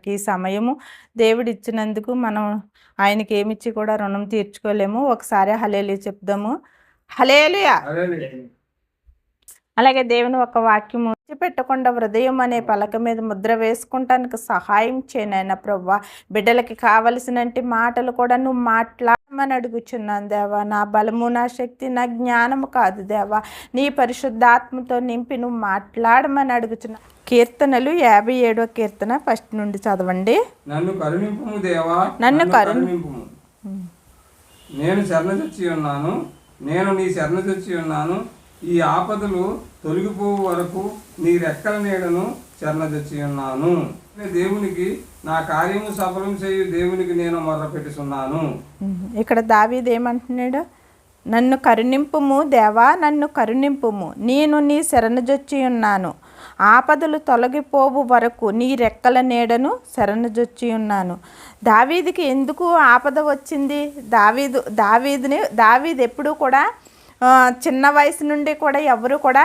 మనకి ఈ సమయము దేవుడు ఇచ్చినందుకు మనం ఆయనకి ఏమిచ్చి కూడా రుణం తీర్చుకోలేము. ఒకసారి హలేలు చెప్దాము. హలేలుయా అలాగే దేవుని ఒక వాక్యము పెట్టకుండా హృదయం అనే పలక మీద ముద్ర వేసుకుంటానికి సహాయం చేయనైనా ప్రవ్వా. బిడ్డలకి కావలసినంటి మాటలు కూడా నువ్వు మాట్లాడమని అడుగుచున్నాను దేవా. నా బలము నా శక్తి నా జ్ఞానము కాదు దేవా. నీ పరిశుద్ధాత్మతో నింపి నువ్వు మాట్లాడమని అడుగుచున్నా కీర్తనలు యాభై ఏడో కీర్తన ఫస్ట్ నుండి చదవండి. నన్ను కరుణింపుము దేవా. నన్ను కరుణి- కరుణింపుము. నేను శరణ చొచ్చి ఉన్నాను. నేను నీ శరణ చొచ్చి ఉన్నాను. ఈ ఆపదలు తొలగిపోవు వరకు నీ రెక్కల నీడను శరణ ఉన్నాను దేవునికి నా కార్యము సఫలం చేయు దేవునికి నేను మొర్ర పెట్టుచున్నాను. ఇక్కడ దావీదు ఏమంటున్నాడు? నన్ను కరుణింపుము దేవా నన్ను కరుణింపుము. నేను నీ శరణజొచ్చి ఉన్నాను ఆపదలు తొలగిపోవు వరకు నీ రెక్కల నీడను శరణజొచ్చి ఉన్నాను దావీదికి ఎందుకు ఆపద వచ్చింది? దావీదు దావీదిని దావీది ఎప్పుడూ కూడా చిన్న వయసు నుండి కూడా ఎవరు కూడా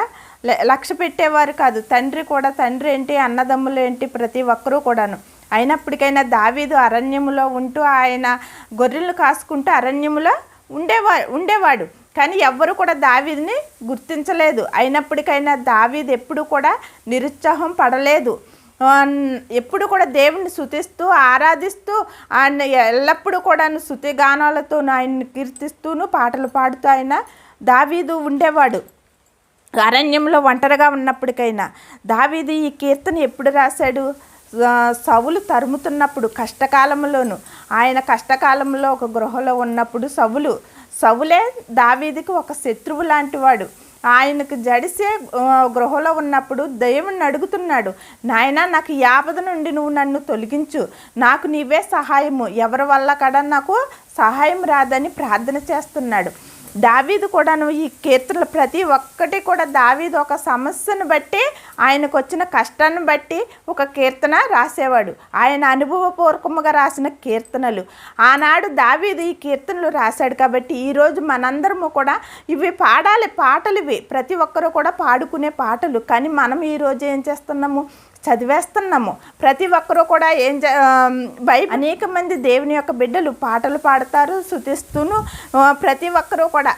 లక్ష్య పెట్టేవారు కాదు. తండ్రి కూడా తండ్రి ఏంటి అన్నదమ్ములు ఏంటి ప్రతి ఒక్కరూ కూడాను. అయినప్పటికైనా దావీదు అరణ్యములో ఉంటూ ఆయన గొర్రెలు కాసుకుంటూ అరణ్యములో ఉండేవా ఉండేవాడు. కానీ ఎవ్వరు కూడా దావీదిని గుర్తించలేదు. అయినప్పటికైనా దావీదు ఎప్పుడు కూడా నిరుత్సాహం పడలేదు. ఎప్పుడు కూడా దేవుణ్ణి శుతిస్తూ ఆరాధిస్తూ ఆయన ఎల్లప్పుడూ కూడా శృతిగానాలతో ఆయన్ని కీర్తిస్తూను పాటలు పాడుతూ ఆయన దావీదు ఉండేవాడు. అరణ్యంలో ఒంటరిగా ఉన్నప్పటికైనా దావీదు ఈ కీర్తన ఎప్పుడు రాశాడు? సవులు తరుముతున్నప్పుడు కష్టకాలంలోను. ఆయన కష్టకాలంలో ఒక గృహలో ఉన్నప్పుడు సవులు సవులే దావీదికి ఒక శత్రువు లాంటివాడు ఆయనకు జడిసే గృహలో ఉన్నప్పుడు దేవుణ్ణి అడుగుతున్నాడు నాయన నాకు యాపద నుండి నువ్వు నన్ను తొలగించు. నాకు నీవే సహాయము. ఎవరి వల్ల కూడా నాకు సహాయం రాదని ప్రార్థన చేస్తున్నాడు. దావీదు కూడాను ఈ కీర్తనలు ప్రతి ఒక్కటి కూడా దావీదు ఒక సమస్యను బట్టి ఆయనకు వచ్చిన కష్టాన్ని బట్టి ఒక కీర్తన రాసేవాడు. ఆయన అనుభవపూర్వకముగా రాసిన కీర్తనలు. ఆనాడు దావీదు ఈ కీర్తనలు రాశాడు కాబట్టి ఈరోజు మనందరము కూడా ఇవి పాడాలి పాటలు ఇవి. ప్రతి ఒక్కరూ కూడా పాడుకునే పాటలు. కానీ మనం ఈరోజు ఏం చేస్తున్నాము? చదివేస్తున్నాము. ప్రతి ఒక్కరూ కూడా ఏం చే- బై అనేక మంది దేవుని యొక్క బిడ్డలు పాటలు పాడతారు శుతిస్తూను ప్రతి ఒక్కరూ కూడా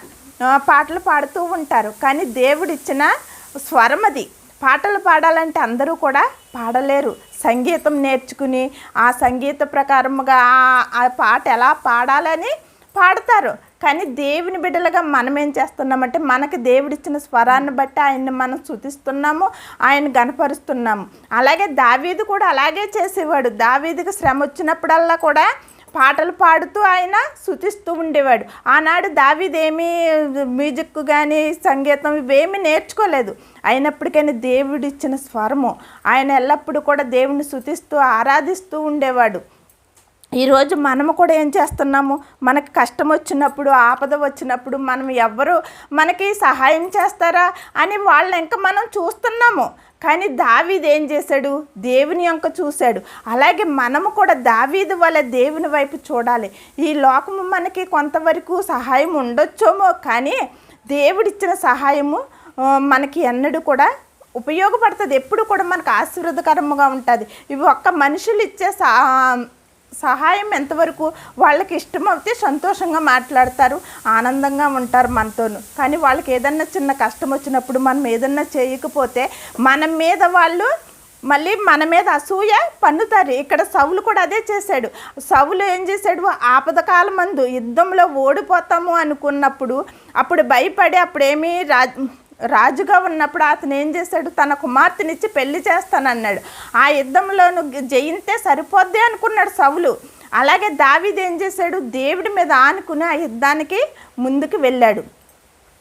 పాటలు పాడుతూ ఉంటారు. కానీ దేవుడిచ్చిన స్వరం అది. పాటలు పాడాలంటే అందరూ కూడా పాడలేరు. సంగీతం నేర్చుకుని ఆ సంగీత ప్రకారముగా ఆ పాట ఎలా పాడాలని పాడతారు. కానీ దేవుని బిడ్డలుగా మనం ఏం చేస్తున్నామంటే మనకి దేవుడిచ్చిన స్వరాన్ని బట్టి ఆయన్ని మనం శుతిస్తున్నాము ఆయన గనపరుస్తున్నాము అలాగే దావీదు కూడా అలాగే చేసేవాడు. దావీదుకి శ్రమ వచ్చినప్పుడల్లా కూడా పాటలు పాడుతూ ఆయన శుతిస్తూ ఉండేవాడు. ఆనాడు దావీదేమీ మ్యూజిక్ కానీ సంగీతం ఇవేమీ నేర్చుకోలేదు. అయినప్పటికైనా దేవుడిచ్చిన స్వరము. ఆయన ఎల్లప్పుడూ కూడా దేవుని శుతిస్తూ ఆరాధిస్తూ ఉండేవాడు. ఈరోజు మనము కూడా ఏం చేస్తున్నాము? మనకు కష్టం వచ్చినప్పుడు ఆపద వచ్చినప్పుడు మనం ఎవ్వరు మనకి సహాయం చేస్తారా అని వాళ్ళని ఇంకా మనం చూస్తున్నాము. కానీ దావీదు ఏం చేశాడు? దేవుని యొక్క చూశాడు. అలాగే మనము కూడా దావీదు వల్ల దేవుని వైపు చూడాలి. ఈ లోకము మనకి కొంతవరకు సహాయం ఉండొచ్చేమో కానీ దేవుడిచ్చిన సహాయము మనకి ఎన్నడూ కూడా ఉపయోగపడుతుంది. ఎప్పుడు కూడా మనకు ఆశీర్వదకరంగా ఉంటుంది. ఇవి ఒక్క మనుషులు ఇచ్చే సా సహాయం ఎంతవరకు వాళ్ళకి ఇష్టమైతే సంతోషంగా మాట్లాడతారు ఆనందంగా ఉంటారు మనతోను. కానీ వాళ్ళకి ఏదన్నా చిన్న కష్టం వచ్చినప్పుడు మనం ఏదన్నా చేయకపోతే మన మీద వాళ్ళు మళ్ళీ మన మీద అసూయ పన్నుతారు. ఇక్కడ సవులు కూడా అదే చేశాడు. సవులు ఏం చేశాడు? ఆపద కాలమందు యుద్ధంలో ఓడిపోతాము అనుకున్నప్పుడు అప్పుడు భయపడి అప్పుడేమీ రా రాజుగా ఉన్నప్పుడు అతను ఏం చేశాడు? తన కుమార్తెనిచ్చి పెళ్ళి చేస్తానన్నాడు. ఆ యుద్ధంలోను జయింతే సరిపోద్ది అనుకున్నాడు సవులు అలాగే దావీదు ఏం చేశాడు? దేవుడి మీద ఆనుకుని ఆ యుద్ధానికి ముందుకు వెళ్ళాడు.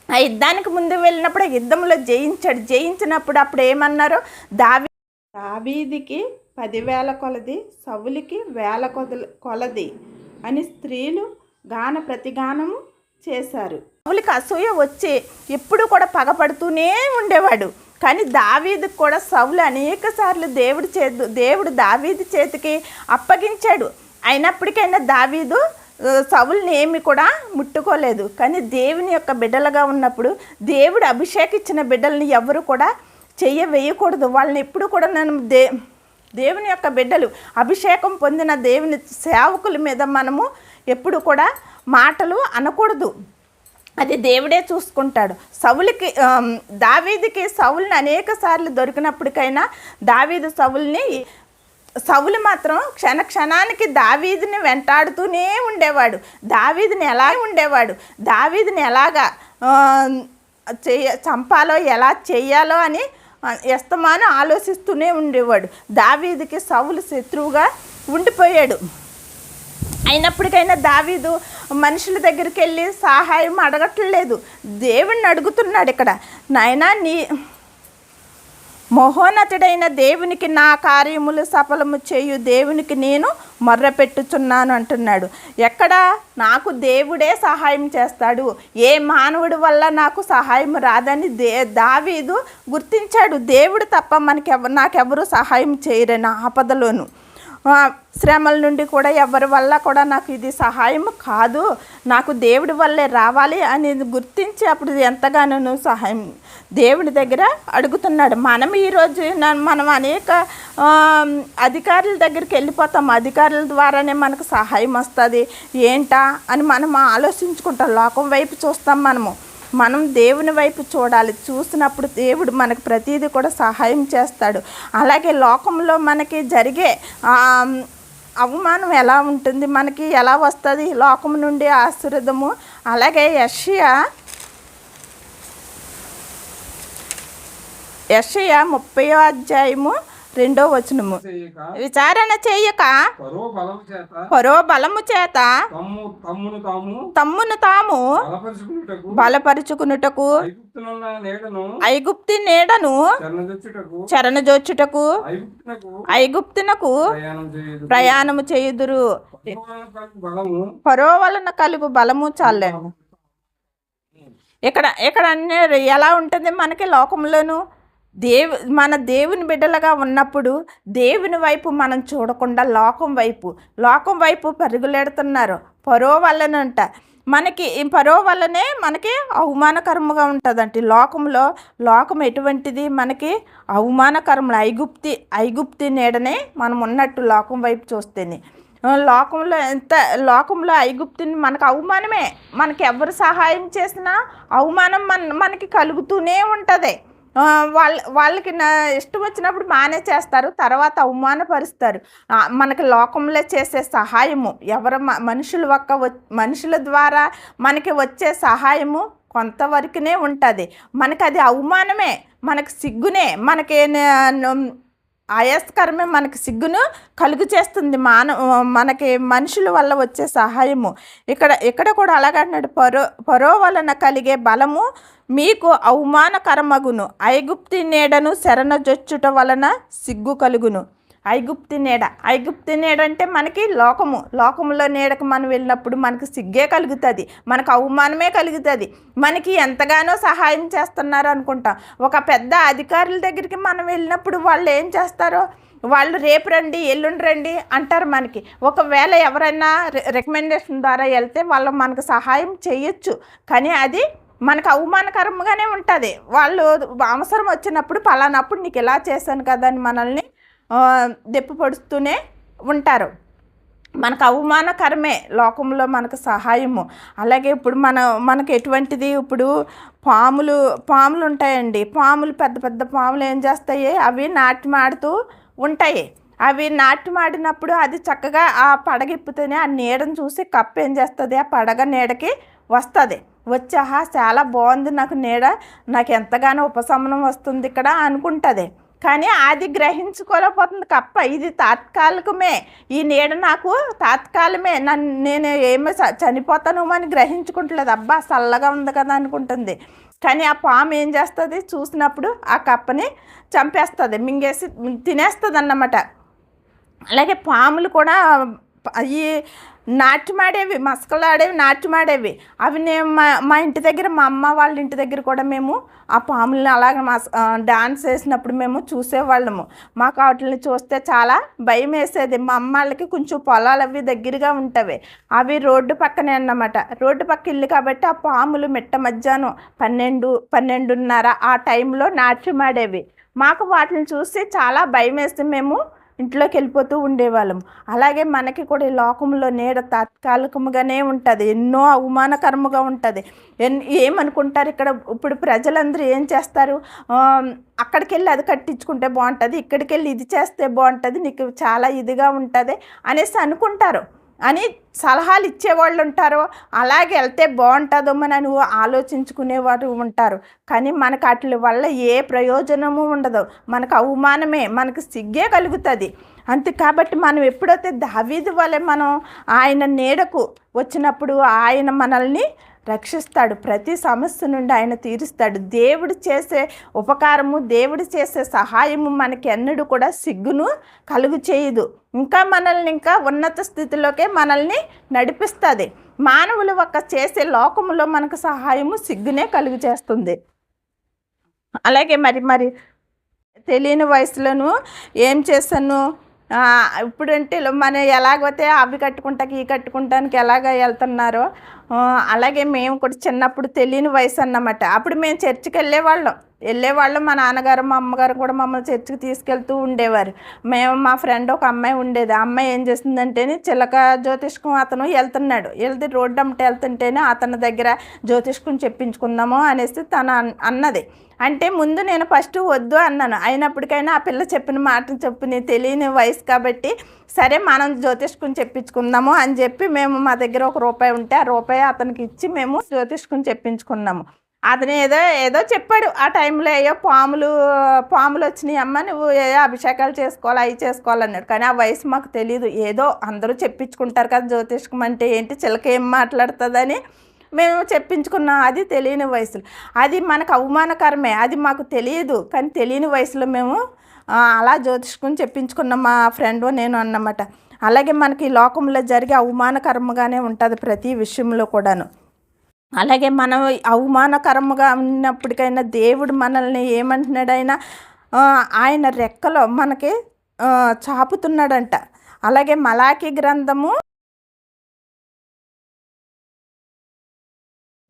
ఆ యుద్ధానికి ముందు వెళ్ళినప్పుడు ఆ యుద్ధంలో జయించాడు. జయించినప్పుడు అప్పుడు ఏమన్నారు? దావి దావీదికి పదివేల కొలది సవులికి వేల కొదల కొలది అని స్త్రీలు గాన ప్రతిగానము చేశారు. సవులికి అసూయ వచ్చి ఎప్పుడు కూడా పగపడుతూనే ఉండేవాడు. కానీ దావీదు కూడా సవులు అనేక సార్లు దేవుడి చేతు దేవుడు దావీదు చేతికి అప్పగించాడు. అయినప్పటికైనా దావీదు సవుల్ని ఏమి కూడా ముట్టుకోలేదు. కానీ దేవుని యొక్క బిడ్డలుగా ఉన్నప్పుడు దేవుడు అభిషేకించిన బిడ్డల్ని ఎవరు కూడా చెయ్య వేయకూడదు. వాళ్ళని ఎప్పుడు కూడా నేను దే దేవుని యొక్క బిడ్డలు అభిషేకం పొందిన దేవుని సేవకుల మీద మనము ఎప్పుడు కూడా మాటలు అనకూడదు. అది దేవుడే చూసుకుంటాడు. సవులకి దావీదికి దావీదుకి సవుల్ని అనేక సార్లు దొరికినప్పటికైనా దావీదు సవుల్ని సవులు మాత్రం క్షణ క్షణానికి దావీదుని వెంటాడుతూనే ఉండేవాడు. దావీదుని ఎలా ఉండేవాడు? దావీదుని ఎలాగా చెయ్య చంపాలో ఎలా చేయాలో అని ఆ, ఎస్తమాను ఆలోచిస్తూనే ఉండేవాడు. దావీదుకి సవులు శత్రువుగా ఉండిపోయాడు. అయినప్పటికైనా దావీదు మనుషుల దగ్గరికి వెళ్ళి సహాయం అడగట్లేదు దేవుణ్ణి అడుగుతున్నాడు ఇక్కడ. నాయనా నీ మహోన్నతుడైన దేవునికి నా కార్యములు సఫలము చేయు. దేవునికి నేను మొర్రపెట్టుచున్నాను అంటున్నాడు. ఎక్కడ? నాకు దేవుడే సహాయం చేస్తాడు. ఏ మానవుడి వల్ల నాకు సహాయం రాదని దే దావీదు గుర్తించాడు. దేవుడు తప్ప మనకి నాకెవరూ సహాయం చేయరని ఆపదలోను. శ్రమల నుండి కూడా ఎవరి వల్ల కూడా నాకు ఇది సహాయం కాదు. నాకు దేవుడి వల్లే రావాలి అనేది గుర్తించి అప్పుడు ఎంతగానో సహాయం దేవుడి దగ్గర అడుగుతున్నాడు. మనం ఈరోజు న- మనం అనేక అధికారుల దగ్గరికి వెళ్ళిపోతాం. అధికారుల ద్వారానే మనకు సహాయం వస్తుంది. ఏంటా అని మనం ఆలోచించుకుంటాం. లోకం వైపు చూస్తాం మనము. మనం దేవుని వైపు చూడాలి. చూసినప్పుడు దేవుడు మనకు ప్రతిదీ కూడా సహాయం చేస్తాడు. అలాగే లోకంలో మనకి జరిగే అవమానం ఎలా ఉంటుంది? మనకి ఎలా వస్తుంది? లోకం నుండి ఆశీర్వదము. అలాగే యషియా యషయ ముప్పై అధ్యాయము రెండో వచనము. విచారణ చేయక పరో బలము చేత తమ్మును తాము బలపరుచుకునుటకు ఐగుప్తి నీడను చరణజోచుటకు ఐగుప్తునకు ప్రయాణము చేయుదురు. పరో వలన కలుగు బలము చాలండి ఇక్కడ ఇక్కడ అన్ని ఎలా ఉంటుంది మనకి లోకంలోను దేవు మన దేవుని బిడ్డలుగా ఉన్నప్పుడు దేవుని వైపు మనం చూడకుండా లోకం వైపు లోకం వైపు పరుగులెడుతున్నారు. పరో వల్లనంట. మనకి పరో వల్లనే మనకి అవమానకరముగా ఉంటుందంట లోకంలో లోకం ఎటువంటిది? మనకి అవమానకరములు ఐగుప్తి ఐగుప్తి నీడనే మనం ఉన్నట్టు లోకం వైపు చూస్తేనే. లోకంలో ఎంత లోకంలో ఐగుప్తుని మనకు అవమానమే. మనకి ఎవరు సహాయం చేసినా అవమానం మన మనకి కలుగుతూనే ఉంటుంది. వాళ్ళ వాళ్ళకి నా ఇష్టం వచ్చినప్పుడు బాగానే చేస్తారు తర్వాత అవమానపరుస్తారు. మనకి లోకంలో చేసే సహాయము ఎవరు మ- మనుషుల ఒక్క మనుషుల ద్వారా మనకి వచ్చే సహాయము కొంతవరకునే ఉంటుంది. మనకి అది అవమానమే మనకు సిగ్గునే మనకి ఆయాస్కరమే మనకి సిగ్గును కలుగు చేస్తుంది మాన మనకి మనుషుల వల్ల వచ్చే సహాయము. ఇక్కడ ఇక్కడ కూడా అలాగంటున్నాడు పరో పరో వలన కలిగే బలము మీకు అవమానకరమగును. ఐగుప్తి నీడను శరణజొచ్చుట వలన సిగ్గు కలుగును. ఐగుప్తి నీడ. ఐగుప్తి నీడ అంటే మనకి లోకము. లోకములో నీడకు మనం వెళ్ళినప్పుడు మనకి సిగ్గే కలుగుతుంది. మనకు అవమానమే కలుగుతుంది. మనకి ఎంతగానో సహాయం చేస్తున్నారు అనుకుంటాం. ఒక పెద్ద అధికారుల దగ్గరికి మనం వెళ్ళినప్పుడు వాళ్ళు ఏం చేస్తారో? వాళ్ళు రేపు రండి ఎల్లుండి రండి అంటారు మనకి. ఒకవేళ ఎవరైనా రికమెండేషన్ ద్వారా వెళ్తే వాళ్ళు మనకు సహాయం చేయొచ్చు. కానీ అది మనకు అవమానకరంగానే ఉంటుంది. వాళ్ళు అవసరం వచ్చినప్పుడు పలానప్పుడు నీకు ఇలా చేశాను కదా అని మనల్ని ఆ, దెప్పి ఉంటారు. మనకు అవమానకరమే లోకంలో మనకు సహాయము. అలాగే ఇప్పుడు మన మనకు ఎటువంటిది? ఇప్పుడు పాములు పాములు ఉంటాయండి. పాములు పెద్ద పెద్ద పాములు ఏం చేస్తాయి? అవి నాట్యమాడుతూ ఉంటాయి. అవి నాట్యమాడినప్పుడు అది చక్కగా ఆ పడగ ఇప్పుతేనే ఆ నీడను చూసి కప్ప ఏం చేస్తుంది? ఆ పడగ నీడకి వస్తుంది. వచ్చాహా చాలా బాగుంది నాకు నీడ. నాకు ఎంతగానో ఉపశమనం వస్తుంది ఇక్కడ అనుకుంటుంది. కానీ అది గ్రహించుకోలేకపోతుంది కప్ప. ఇది తాత్కాలికమే. ఈ నీడ నాకు తాత్కాలమే. నన్ను నేను ఏమో చ- చనిపోతాను అని గ్రహించుకుంటలేదు. అబ్బా చల్లగా ఉంది కదా అనుకుంటుంది. కానీ ఆ పాము ఏం చేస్తుంది? చూసినప్పుడు ఆ కప్పని చంపేస్తుంది. మింగేసి తినేస్తుంది అన్నమాట అలాగే పాములు కూడా అవి నాట్యమాడేవి మసకలాడేవి నాట్యమాడేవి. అవి నేను మా మా ఇంటి దగ్గర మా అమ్మ వాళ్ళ ఇంటి దగ్గర కూడా మేము ఆ పాములని అలాగ మస్ డాన్స్ వేసినప్పుడు మేము చూసేవాళ్ళము. మాకు వాటిని చూస్తే చాలా భయం వేసేది. మా అమ్మ వాళ్ళకి కొంచెం పొలాలు అవి దగ్గరగా ఉంటవి. అవి రోడ్డు పక్కనే అన్నమాట. రోడ్డు పక్క ఇల్లు కాబట్టి ఆ పాములు మిట్ట మధ్యాహ్నం పన్నెండు పన్నెండున్నర ఆ టైంలో నాట్యమాడేవి. మాకు వాటిని చూసి చాలా భయం వేస్తే మేము ఇంట్లోకి వెళ్ళిపోతూ ఉండేవాళ్ళం. అలాగే మనకి కూడా ఈ లోకంలో నీడ తాత్కాలికముగానే ఉంటుంది. ఎన్నో అవమానకరముగా ఉంటుంది. ఎన్ ఏమనుకుంటారు ఇక్కడ? ఇప్పుడు ప్రజలందరూ ఏం చేస్తారు? అక్కడికి వెళ్ళి అది కట్టించుకుంటే బాగుంటుంది. ఇక్కడికి వెళ్ళి ఇది చేస్తే బాగుంటుంది. నీకు చాలా ఇదిగా ఉంటుంది అనేసి అనుకుంటారు. అని సలహాలు ఇచ్చేవాళ్ళు ఉంటారు. అలాగే వెళ్తే బాగుంటుందో బాగుంటుందోమని ఆలోచించుకునేవారు ఉంటారు. కానీ మనకు వాటి వల్ల ఏ ప్రయోజనము ఉండదు. మనకు అవమానమే మనకు సిగ్గే కలుగుతుంది. అంతే కాబట్టి మనం ఎప్పుడైతే దావీదు వలె మనం ఆయన నీడకు వచ్చినప్పుడు ఆయన మనల్ని రక్షిస్తాడు. ప్రతి సమస్య నుండి ఆయన తీరుస్తాడు. దేవుడు చేసే ఉపకారము దేవుడు చేసే సహాయము మనకి ఎన్నడూ కూడా సిగ్గును కలుగు చేయదు. ఇంకా మనల్ని ఇంకా ఉన్నత స్థితిలోకే మనల్ని నడిపిస్తుంది. మానవులు ఒక చేసే లోకములో మనకు సహాయము సిగ్గునే కలుగు చేస్తుంది. అలాగే మరి మరి తెలియని వయసులోను ఏం చేశాను? ఇప్పుడంటే మన మనం ఎలాగైతే అవి కట్టుకుంటాకి ఈ కట్టుకుంటానికి ఎలాగ వెళ్తున్నారో అలాగే మేము కూడా చిన్నప్పుడు తెలియని వయసు అన్నమాట. అప్పుడు మేము చర్చికి వెళ్ళేవాళ్ళం. వెళ్ళేవాళ్ళం మా నాన్నగారు మా అమ్మగారు కూడా మమ్మల్ని చర్చికి తీసుకెళ్తూ ఉండేవారు. మేము మా ఫ్రెండ్ ఒక అమ్మాయి ఉండేది. ఆ అమ్మాయి ఏం చేస్తుందంటేనే చిలక జ్యోతిష్కం అతను వెళ్తున్నాడు. వెళ్తే రోడ్డు అమ్మట వెళ్తుంటేనే అతని దగ్గర జ్యోతిష్కం చెప్పించుకుందాము అనేసి తన అన్నది. అంటే ముందు నేను ఫస్ట్ వద్దు అన్నాను. అయినప్పటికైనా ఆ పిల్ల చెప్పిన మాట చెప్పిన తెలియని వయసు కాబట్టి సరే మనం జ్యోతిష్కం చెప్పించుకుందాము అని చెప్పి మేము మా దగ్గర ఒక రూపాయి ఉంటే ఆ రూపాయి అతనికి ఇచ్చి మేము జ్యోతిష్కుని చెప్పించుకున్నాము. అతను ఏదో ఏదో చెప్పాడు. ఆ టైంలో ఏయో పాములు పాములు వచ్చినాయి అమ్మ నువ్వు ఏ అభిషేకాలు చేసుకోవాలి అవి చేసుకోవాలన్నాడు కానీ ఆ వయసు మాకు తెలియదు ఏదో అందరూ చెప్పించుకుంటారు కదా జ్యోతిష్కం అంటే ఏంటి చిలక ఏం మాట్లాడుతుందని మేము చెప్పించుకున్నాం. అది తెలియని వయసులో. అది మనకు అవమానకరమే. అది మాకు తెలియదు. కానీ తెలియని వయసులో మేము అలా జ్యోతిష్కుని చెప్పించుకున్న మా ఫ్రెండ్ నేను అన్నమాట. అలాగే మనకి ఈ లోకంలో జరిగే అవమానకరంగానే ఉంటుంది ప్రతి విషయంలో కూడాను. అలాగే మనం అవమానకరముగా ఉన్నప్పటికైనా దేవుడు మనల్ని ఏమంటున్నాడైనా ఆయన రెక్కలో మనకి చాపుతున్నాడంట. అలాగే మలాఖీ గ్రంథము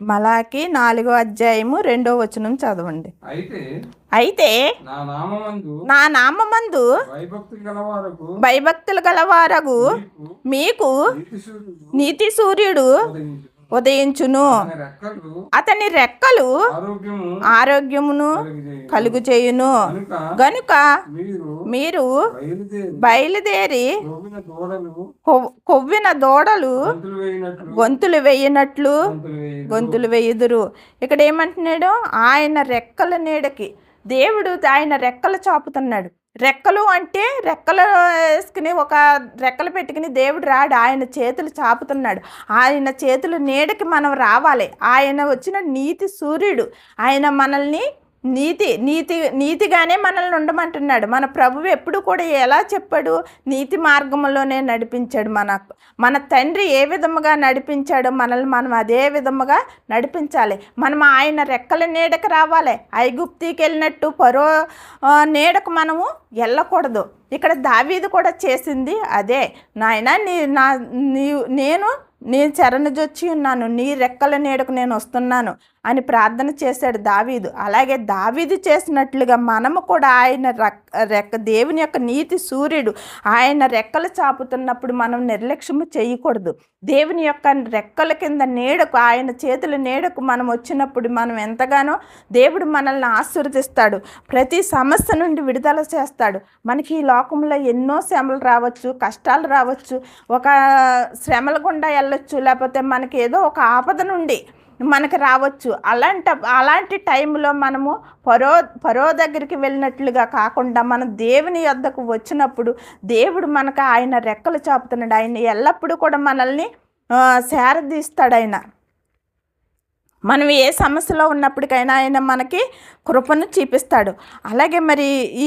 మలాకి నాలుగో అధ్యాయము రెండో వచనం చదవండి. అయితే నా నామందు భయభక్తులు గలవారగు మీకు నీతి సూర్యుడు ఉదయించును. అతని రెక్కలు ఆరోగ్యము ఆరోగ్యమును. కలుగు చేయును గనుక మీరు బయలుదేరి కొవ్విన దోడలు గంతులు వేయినట్లు. గొంతులు వేయుదురు ఇక్కడ ఏమంటున్నాడు ఆయన రెక్కల నీడకి దేవుడు ఆయన రెక్కలు చాపుతున్నాడు రెక్కలు అంటే రెక్కలు వేసుకుని ఒక రెక్కలు పెట్టుకుని దేవుడు రాడు. ఆయన చేతులు చాపుతున్నాడు. ఆయన చేతులు నీడకి మనం రావాలి. ఆయన వచ్చిన నీతి సూర్యుడు. ఆయన మనల్ని నీతి నీతి నీతిగానే మనల్ని ఉండమంటున్నాడు. మన ప్రభువు ఎప్పుడు కూడా ఎలా చెప్పాడు? నీతి మార్గంలోనే నడిపించాడు మన మన తండ్రి ఏ విధముగా నడిపించాడో మనల్ని మనం అదే విధముగా నడిపించాలి. మనం ఆయన రెక్కల నీడకు రావాలి. ఐగుప్తికి వెళ్ళినట్టు పరో నీడకు మనము వెళ్ళకూడదు. ఇక్కడ దావీదు కూడా చేసింది అదే. నాయన నీ నా నీ నేను నేను చరణజొచ్చి ఉన్నాను. నీ రెక్కల నీడకు నేను వస్తున్నాను. అని ప్రార్థన చేశాడు దావీదు. అలాగే దావీదు చేసినట్లుగా మనము కూడా ఆయన రెక్క రెక్క దేవుని యొక్క నీతి సూర్యుడు. ఆయన రెక్కలు చాపుతున్నప్పుడు మనం నిర్లక్ష్యము చేయకూడదు. దేవుని యొక్క రెక్కల కింద నీడకు ఆయన చేతుల నీడకు మనం వచ్చినప్పుడు మనం ఎంతగానో దేవుడు మనల్ని ఆశీర్వదిస్తాడు. ప్రతి సమస్య నుండి విడుదల చేస్తాడు. మనకి ఈ లోకంలో ఎన్నో శ్రమలు రావచ్చు కష్టాలు రావచ్చు. ఒక శ్రమల గుండా వెళ్ళొచ్చు లేకపోతే మనకి ఏదో ఒక ఆపద నుండి మనకి రావచ్చు. అలాంటి అలాంటి టైంలో మనము పరో పరో దగ్గరికి వెళ్ళినట్లుగా కాకుండా మనం దేవుని యొద్దకు వచ్చినప్పుడు దేవుడు మనకు ఆయన రెక్కలు చాపుతున్నాడు. ఆయన ఎల్లప్పుడూ కూడా మనల్ని శారదీస్తాడు ఆయన. మనం ఏ సమస్యలో ఉన్నప్పటికైనా ఆయన మనకి కృపను చూపిస్తాడు. అలాగే మరి ఈ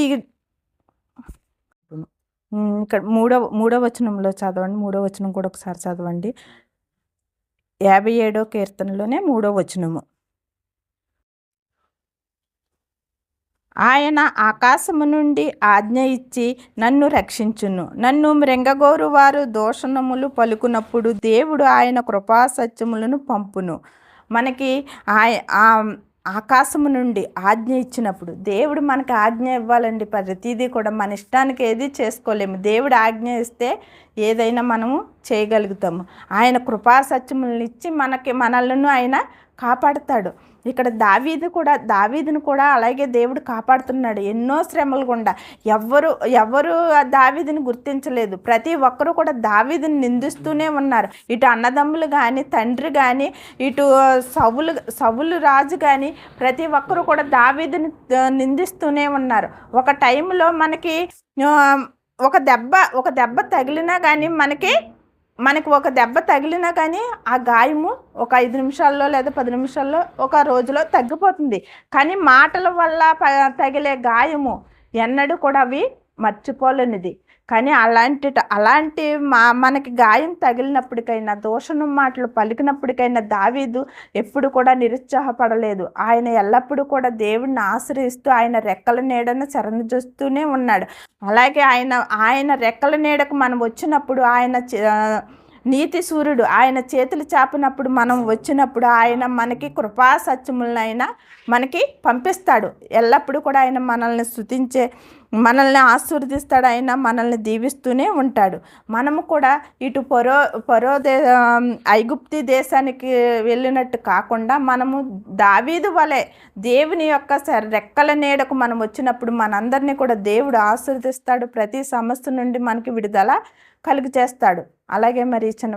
ఇక్కడ మూడవ మూడవ వచనంలో చదవండి. మూడవ వచనం కూడా ఒకసారి చదవండి. యాభై ఏడో కీర్తనలోనే మూడో వచనము. ఆయన ఆకాశము నుండి ఆజ్ఞ ఇచ్చి నన్ను రక్షించును. నన్ను మృంగగోరు వారు దోషణములు పలుకున్నప్పుడు దేవుడు ఆయన కృపా సత్యములను పంపును. మనకి ఆయ ఆకాశము నుండి ఆజ్ఞ ఇచ్చినప్పుడు దేవుడు మనకి ఆజ్ఞ ఇవ్వాలండి. ప్రతిదీ కూడా మన ఇష్టానికి ఏది చేసుకోలేము. దేవుడు ఆజ్ఞ ఇస్తే ఏదైనా మనము చేయగలుగుతాము ఆయన కృపా సత్యములను ఇచ్చి మనకి మనల్ని ఆయన కాపాడుతాడు. ఇక్కడ దావీదు కూడా దావీదును కూడా అలాగే దేవుడు కాపాడుతున్నాడు. ఎన్నో శ్రమలు గుండా. ఎవ్వరు ఎవరు ఆ దావీదుని గుర్తించలేదు. ప్రతి ఒక్కరూ కూడా దావీదుని నిందిస్తూనే ఉన్నారు. ఇటు అన్నదమ్ములు కానీ తండ్రి కానీ ఇటు సవులు సవులు రాజు కానీ ప్రతి ఒక్కరూ కూడా దావీదుని నిందిస్తూనే ఉన్నారు. ఒక టైంలో మనకి ఒక దెబ్బ ఒక దెబ్బ తగిలినా కానీ మనకి మనకు ఒక దెబ్బ తగిలినా కానీ ఆ గాయము ఒక ఐదు నిమిషాల్లో లేదా పది నిమిషాల్లో ఒక రోజులో తగ్గిపోతుంది. కానీ మాటల వల్ల ప- తగిలే గాయము ఎన్నడూ కూడా అవి మర్చిపోలేనిది. కానీ అలాంటి అలాంటి మా మనకి గాయం తగిలినప్పటికైనా దోషణ మాటలు పలికినప్పటికైనా దావీదు ఎప్పుడు కూడా నిరుత్సాహపడలేదు. ఆయన ఎల్లప్పుడూ కూడా దేవుణ్ణి ఆశ్రయిస్తూ ఆయన రెక్కల నీడను శరణిస్తూనే ఉన్నాడు. అలాగే ఆయన ఆయన రెక్కల నీడకు మనం వచ్చినప్పుడు ఆయన నీతి సూర్యుడు ఆయన చేతులు చాపినప్పుడు మనం వచ్చినప్పుడు ఆయన మనకి కృపా సత్యములనైనా మనకి పంపిస్తాడు. ఎల్లప్పుడూ కూడా ఆయన మనల్ని స్థుతించే మనల్ని ఆశీర్దిస్తాడు ఆయన మనల్ని దీవిస్తూనే ఉంటాడు. మనము కూడా ఇటు పొరో పొరో దే ఐగుప్తి దేశానికి వెళ్ళినట్టు కాకుండా మనము దావీదు వలె దేవుని యొక్క స- రెక్కల నీడకు మనం వచ్చినప్పుడు మనందరినీ కూడా దేవుడు ఆశీర్దిస్తాడు ప్రతి సమస్య నుండి మనకి విడుదల కలుగు చేస్తాడు. అలాగే మరి చిన్న